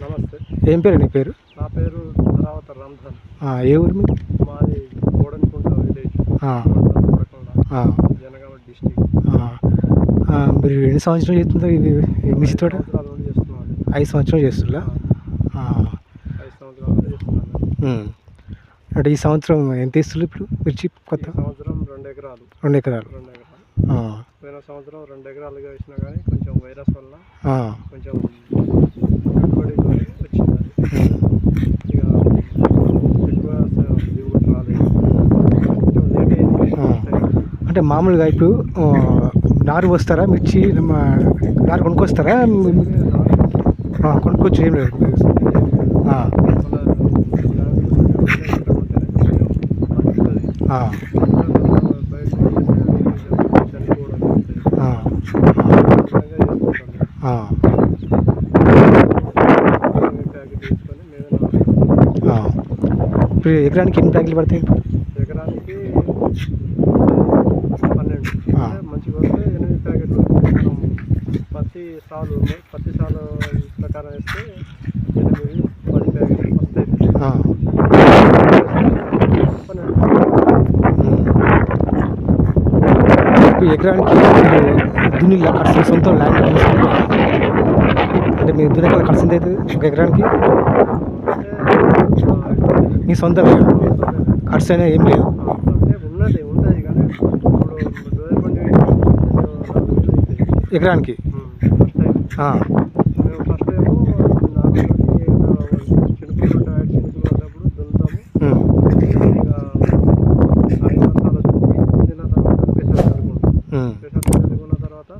నమస్తే. ఏం పేరు నీ పేరు? నా పేరు ధరావత రంజాన్ ఏ ఊరు మీది? మాది కోడనుకుంట విలేజ్. జనగామ డిస్టిక్. మీరు ఎన్ని సంవత్సరాలు చేస్తుందో ఇది మిర్చి తోట? ఐదు సంవత్సరాలు చేస్తుందా ఐదు సంవత్సరాల చేస్తున్నాను అంటే ఈ సంవత్సరం ఎంత ఇస్తుంది ఇప్పుడు మిర్చి కొత్త? సంవత్సరం రెండు ఎకరాలు. రెండు ఎకరాలు. రెండు ఎకరాలు. పోయిన సంవత్సరం రెండు ఎకరాలుగా వేసినా కానీ కొంచెం వైరస్ వల్ల కొంచెం పెట్టుబడి వచ్చింది అది. ఇక ఎక్కువ స- దిగుబడి రాలేదు కొంచెం లేట్ అయింది ఆ. అంటే మామూలుగా ఇప్పుడు నారు వస్తారా మిర్చి మా- నారు కొనుక్కొస్తారా? కొనుక్కోవచ్చు కొనుక్కొచ్చు ఏం లేదు. ఇప్పుడు ఎకరానికి ఎన్ని ప్యాకెట్లు పడతాయి ఎకరానికి పన్నెండు ఆ. అంటే మంచిగా వస్తే ఎనిమిది ప్యాకెట్లు మనం పత్తి సాలు పత్తి సాలు ప్రకారం వేస్తే ఎనిమిది పది ప్యాకెట్లు వస్తాయి ఆ, పన్నెండు ఉమ్. ఇప్పుడు ఎకరానికి దున్ని ఖర్చు సొంత ల్యాండ్ తీసుకుంటే అంటే మీరు దున్నే ఖర్చు ఎంత అవుతుంది ఒక ఎకరానికి అంటే మీ సొంతమే ఖర్చు అయినా ఏం లేదు అంటే ఉన్నది ఉన్నది కానీ ఇప్పుడు దోదపండి ఎకరానికి ఫస్ట్ టైం ఆ, మేము ఫస్ట్ ఏమో నాలుగు చినుకులు ఉంటాయి చినుకులు పడ్డప్పుడు దున్నుతాము ఉమ్, ఇక ఐదు వర్షాలు దున్ని దున్నిన తర్వాత పెసలు చల్లుకుంటాం ఉమ్, పెసలు చల్లుకున్న తర్వాత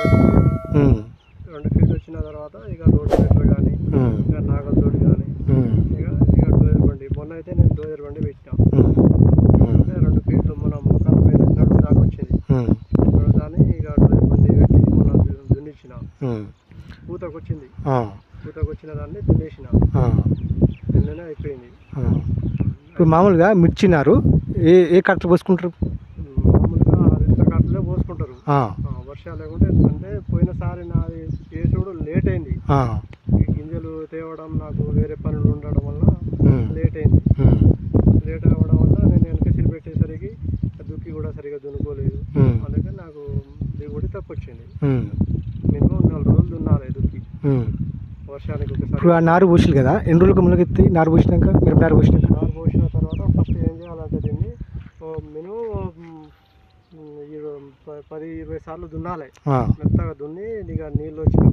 రెండు ఉమ్, రెండు ఫీట్ వచ్చిన తర్వాత ఇక రోడ్ మీటర్ కానీ ఉమ్, ఇక నాగలతోటి కానీ ఉమ్, ఇక ఇక డోజర్ బండి మొన్న అయితే నేను డోజర్ బండి పెట్టాం ఉమ్, ఉమ్, అంటే రెండు ఫీట్లు మన ముఖాల పైన నడుము దాకా వచ్చింది ఉమ్, ఇప్పుడు దాన్ని ఇక డోజర్ బండి పెట్టి మొన్న దు- దున్నిచ్చిన ఉమ్, పూతకు వచ్చింది ఆ, పూతకు వచ్చిన దాన్ని దున్నేసిన నిన్ననే అయిపోయింది. ఇప్పుడు మామూలుగా మిర్చి నారు ఏ ఏ కట్టలు పోసుకుంటారు? మామూలుగా ఇంత కట్టలే పోసుకుంటారు. వర్షాలు లేకుంటే అంటే పోయినసారి నాది చేసుడు లేట్ అయింది. గింజలు తేవడం నాకు వేరే పనులు ఉండడం వల్ల లేట్ అయింది. లేట్ అవ్వడం వల్ల నేను వెనకసిరి పెట్టేసరికి దుక్కి కూడా సరిగా దున్నుకోలేదు. ఉమ్, అందుకే నాకు దిగుబడి తక్కువ వచ్చింది ఉమ్, మినిమం నాలుగు రోజులు. వర్షానికి ఇప్పుడు ఆ నారు పోసిలు కదా? ఎన్ని రోజులకు మొలకెత్తి నారు పోసినాక? మిరప నారు పోసినాక? నారు పోసిన తర్వాత ఫస్ట్ ఏం చేయాలంటే దీన్ని మినిమం ఇరవై ప- పది ఇరవై సార్లు దున్నాలి. ఆ, మెత్తగా దున్ని ఇక నీళ్ళు వచ్చిన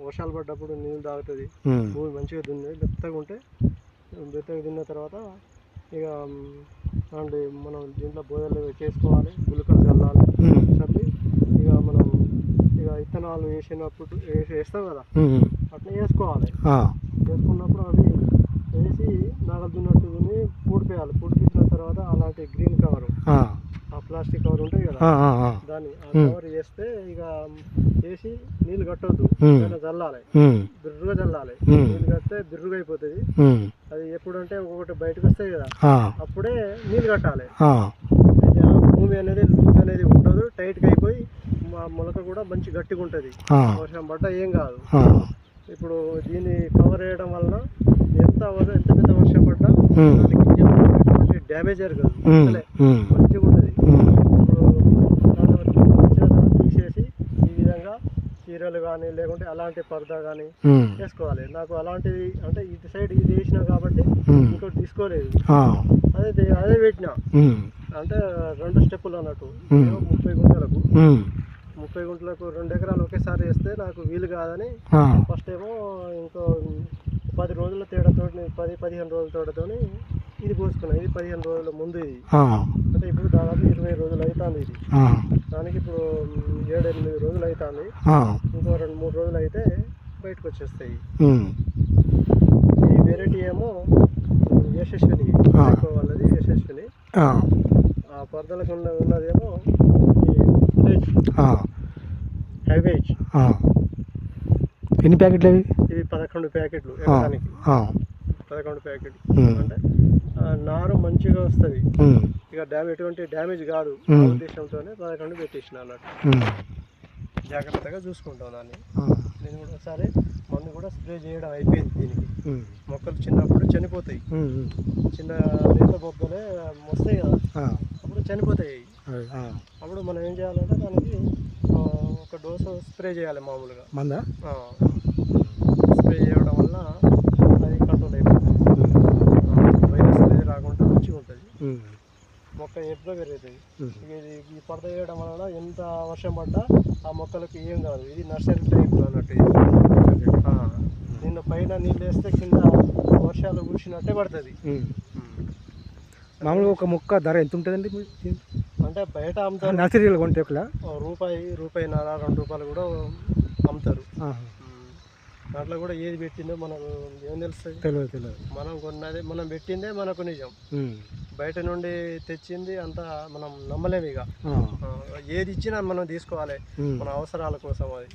వర్షాలు పడ్డప్పుడు నీళ్ళు తాగుతుంది. ఉమ్, భూమి మంచిగా దున్ని మెత్తగా ఉంటే మెత్తగా దున్న తర్వాత ఇక అండ్ మనం దీంట్లో బోధలు చేసుకోవాలి గులకలు చల్లాలి ఉమ్, చల్లి విత్తనాలు వేసినప్పుడు వేసి వేస్తాం కదా. అట్లా వేసుకోవాలి. వేసుకున్నప్పుడు అవి వేసి నాగలు దున్నట్టు దున్ని పూడిపోయాలి. పూడిపించిన తర్వాత అలాంటి గ్రీన్ కవర్ ఆ, ప్లాస్టిక్ కవర్ ఉంటాయి కదా. దాన్ని ఆ. కవర్ వేస్తే ఇక వేసి నీళ్ళు కట్టొద్దు. చల్లాలి. బిర్రుగా చల్లాలి. నీళ్ళు కడితే బిర్రుగా అయిపోతుంది. అది ఎప్పుడంటే ఒక్కొక్కటి బయటకు వస్తాయి కదా. అప్పుడే నీళ్ళు కట్టాలి. అయితే భూమి అనేది లూజ్ అనేది ఉండదు. టైట్గా అయిపోయి మా మొలక కూడా మంచి గట్టిగా ఉంటుంది. వర్షం పడ్డ ఏం కాదు. ఇప్పుడు దీన్ని కవర్ వేయడం వలన ఎంత ఎంత పెద్ద వర్షం పడ్డా. దానికి డ్యామేజ్ జరగదు మంచిగా ఉంటుంది. తీసేసి ఈ విధంగా చీరలు కానీ లేకుంటే అలాంటి పరదా కానీ వేసుకోవాలి. నాకు అలాంటిది అంటే ఇటు సైడ్ ఇది వేసిన కాబట్టి ఇంకోటి తీసుకోలేదు. అదే అదే పెట్టిన. అంటే రెండు స్టెప్పులు అన్నట్టు. ముప్పై గుంటలకు. ముప్పై గుంటలకు రెండు ఎకరాలు ఒకేసారి వేస్తే నాకు వీలు కాదని ఫస్ట్ ఏమో ఇంకో పది రోజుల తేడాతో పది పదిహేను రోజుల తేడాతోని ఇది పోసుకున్నా. ఇది పదిహేను రోజుల ముందు ఇది. అంటే ఇప్పుడు దాదాపు ఇరవై రోజులు అవుతుంది ఇది. దానికి ఇప్పుడు ఏడు ఎనిమిది రోజులు అవుతుంది ఇంకో రెండు మూడు రోజులు అయితే బయటకు వచ్చేస్తాయి. ఈ వెరైటీ ఏమో యశస్విని. వాళ్ళది యశస్విని. ఉన్న ఉన్నదేమో హైవేజ్. ఎన్ని ప్యాకెట్లు అవి? ఇవి పదకొండు ప్యాకెట్లు పదకొండు ప్యాకెట్లు. అంటే నారు మంచిగా వస్తుంది. ఇక డ్యామ్ ఎటువంటి డ్యామేజ్ కాదు. ఉద్దేశంతోనే పదకొండు పెట్టేసిన అన్నట్టు. జాగ్రత్తగా చూసుకుంటాం దాన్ని. ఆ. దీన్ని కూడా ఒకసారి మందు కూడా స్ప్రే చేయడం అయిపోయింది దీనికి. మొక్కలు చిన్నప్పుడు చనిపోతాయి. చిన్న లేత బొబ్బలే వస్తాయి కదా. చనిపోతాయి. అప్పుడు మనం ఏం చేయాలంటే దానికి ఒక డోసు స్ప్రే చేయాలి మామూలుగా. మందా? స్ప్రే చేయడం వల్ల అది కంట్రోల్ అయిపోతుంది. వైరస్ అనేది రాకుండా మంచిగా ఉంటుంది. మొక్క ఎప్పుడో పెరుగుతుంది. ఇది ఈ పడత వేయడం వలన ఎంత వర్షం పడ్డా ఆ మొక్కలకు ఏం కాదు. ఇది నర్సరీ టైప్ అన్నట్టు నిన్న పైన నీళ్ళు వేస్తే కింద వర్షాలు కురిసినట్టే పడుతుంది. మామూలుగా ఒక మొక్క ధర ఎంత ఉంటుందండి అంటే బయట అమ్ముతారు. నర్సరీలో కొంటే ఒకలా? ఓ రూపాయి రూపాయిన్నర రెండు రూపాయలు కూడా అమ్ముతారు. దాంట్లో కూడా ఏది పెట్టిందో మనకు ఏం తెలుస్తుంది? తెలియదు తెలియదు. మనం కొన్నది మనం పెట్టిందే మనకు నిజం. బయట నుండి తెచ్చింది అంతా మనం నమ్మలేము ఇక. ఏది ఇచ్చినా మనం తీసుకోవాలి. మన అవసరాల కోసం అది.